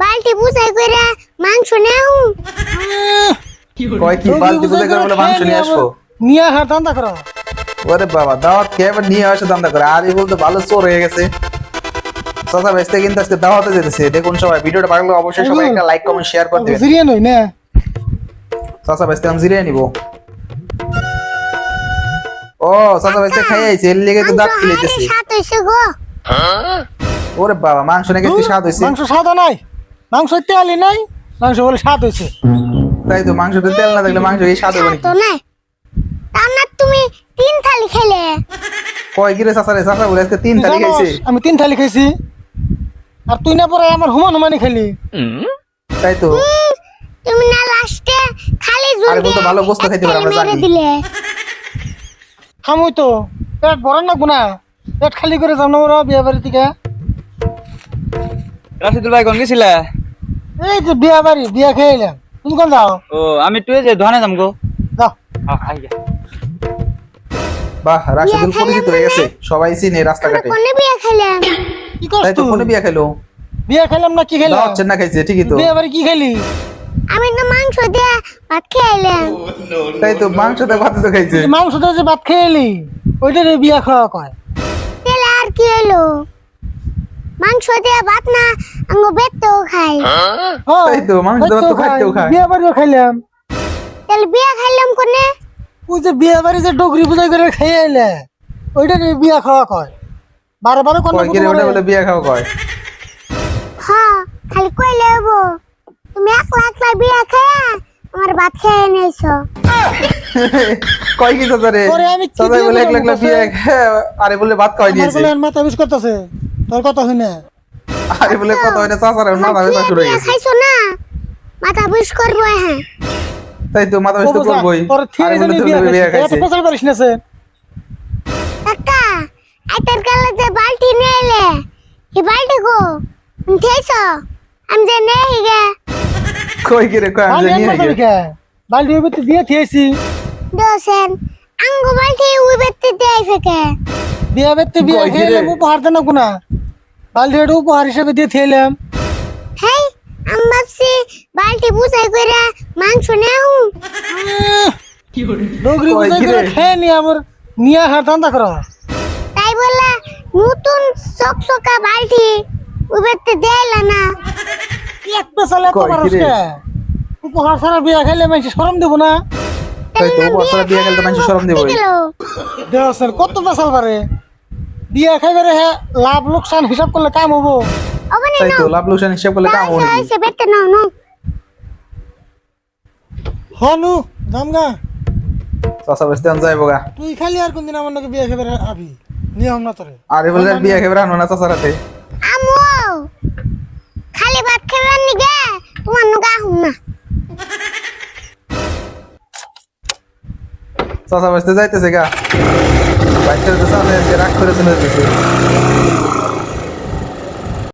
বালতি বুঝাই করে মাংস নেও। কয় কি বালতি বুঝে করে বলে মাংস নিয়ে আসব? নিয়ে আসার ধান্দা করো। ওরে বাবা দাওয়াত খেয়ে আবার নিয়ে আসে দান্দা করে? আর এই বলতে ভালো চোর হয়ে গেছে। চাচা বেসতে কিন্তু আজকে দাওয়াতে যেতেছে। দেখুন সবাই ভিডিওটা ভালো লাগলে অবশ্যই সবাই একটা লাইক কমেন্ট শেয়ার করে দেবেন। জিরিয়ে নই না? চাচা বেসতে আমি জিরিয়ে নিব। ও চাচা বেসতে খাই আইছে এর লেগে তো দাঁত খিলাইতেছে সাত হইছে গো। ওরে বাবা মাংস নাকি একটু স্বাদ হয়েছে মাংস স্বাদও নাই। মাংস তেলই নাই মাংস বলে স্বাদ হয়েছে তাই তো মাংসতে তেল না থাকলে মাংস এই স্বাদ হবে তো না তুমি তিন থালি খেলে। কয় চাচা রে চাচা বলে আজকে তিন খাইছে। আমি তিন থালি খাইছি। আর তুই না পরে আমার হুমান হুমানি খেলি তাই তো। তুমি না লাস্টে খালি জল আরে বলতো ভালো গোস্ত খাইতে পারে, আমরা জানি। দিলে। খামুই তো পেট ভরে না। গুনা পেট খালি করে যাও না ওরা বিয়ে বাড়ি থেকে রাশিদুল ভাই কোন গেছিলা? এই যে বিয়ে বাড়ি বিয়ে খেয়ে এলাম। তুমি কোন যাও? ও আমি টুয়ে যে ধনে যাম গো। যাও। বাহ রাশিদুল পরিচিত হয়ে গেছে। সবাই চিনে রাস্তাঘাটে। কোনে বিয়ে খেলাম? কি করছ তুই কোনে বিয়া খেলো? বিয়ে খেলাম না কি খেলাম দাওয়াত চেন্না খাইছে ঠিকই তো। বিয়ে বাড়ি কি খেলি? আমি তো মাংস দিয়ে ভাত খেলাম তাই তো মাংসতে ভাত তো খাইছে। মাংস দিয়ে যে ভাত খেয়ে এলি ওইটার বিয়ে খাওয়া কয়? তাহলে আর কি হলো? মাংস দিয়ে ভাত না আঙ্গো বেতেও খাই। হ্যাঁ, তাই তো, মাংস দিয়ে ভাত তো খাইতেও। বিয়ে বাড়িও খাইলাম। তাহলে বিয়ে খাইলাম কোনে? ওই যে বিয়ে বাড়ি যে ডগরি পূজা করে খেয়ে এলে ওইটার বিয়ে খাওয়া কয়? বারে বারে কোন ওটা বলে বিয়া খাওয়া কয়? হ্যাঁ খালি কইলে হব তুমি একলা একলা বিয়ে খেয়ে আমার ভাত খেয়ে নিয়েছো। কয় কি চাচা রে? ওরে আমি বলে? বিয়া আরে বলে ভাত খাওয়াই দিয়েছে। মাথা বিষ করতেছে। তোর কথা হয় না আরে বলে কত হয় না চাচার মাথা ব্যথা শুরু হয়ে গেছে। খাইছো না? মাথা বুঝ করব হ্যাঁ। তাই তো মাথা ব্যথা করবোই। তোর ঠিক আরে বলে তুমি বিয়া খাইছে এত পেছাল পারিস না সে। কাকা আইতার কালে যে বালতি নিয়ে কি বালতি গো উঠেছো আমি যে নেই গে। কই কিরে কয় আমি বালতি জানি আনবা আগে তুমি কে বালতি ওই বেতে দিয়ে থিয়েছি দোসেন আঙ্গু বালতি উই বেতে দেই ফেকে বিয়ে বেতে বিয়ে কই কি রে? এলাম, উপহার দেন না গুনা। বালতি এটা উপহার হিসেবে দিয়ে থিয়েলাম হেই আমি ভাবছি বালতি বুঝাই করে মাংস নেও। ডগরি কই বুঝাই কি করে? খেয়ে নিয়ে আমার নিয়ে আসার ধান্দা করো। তাই বলে নতুন চকচকা বালতি উই বেতে দেইলা না। এক পেছালে কি পারস উপহার ছাড়া বিয়ে খাইলে মানুষ সরম দেবো না? তাই তো বছর বিয়া খেলতে মানুষ শরম দিবই। দেওয়ার কত পেছাল পারে? বিয়ে খাইবারে হ্যাঁ লাভ লোকসান হিসাব করলে কাম হব। তাই তো লাভ লোকসান হিসাব করলে কাম হবে হনু জামগা চাচা বেসতে আন যাইবো গা। তুই খালি আর কোনদিন আমার নাকি বিয়ে খাইবারে আবি নিয়ম না তোরে। আরে বলে বিয়া খেবে আনো না চাচার হাতে। আমু খালি ভাত খাবার নিগে তোমার নুগা হুম না। চাচা বেসতে যাইতেছে গা। চাচা আজকে রাগ করে চলে যেতেছে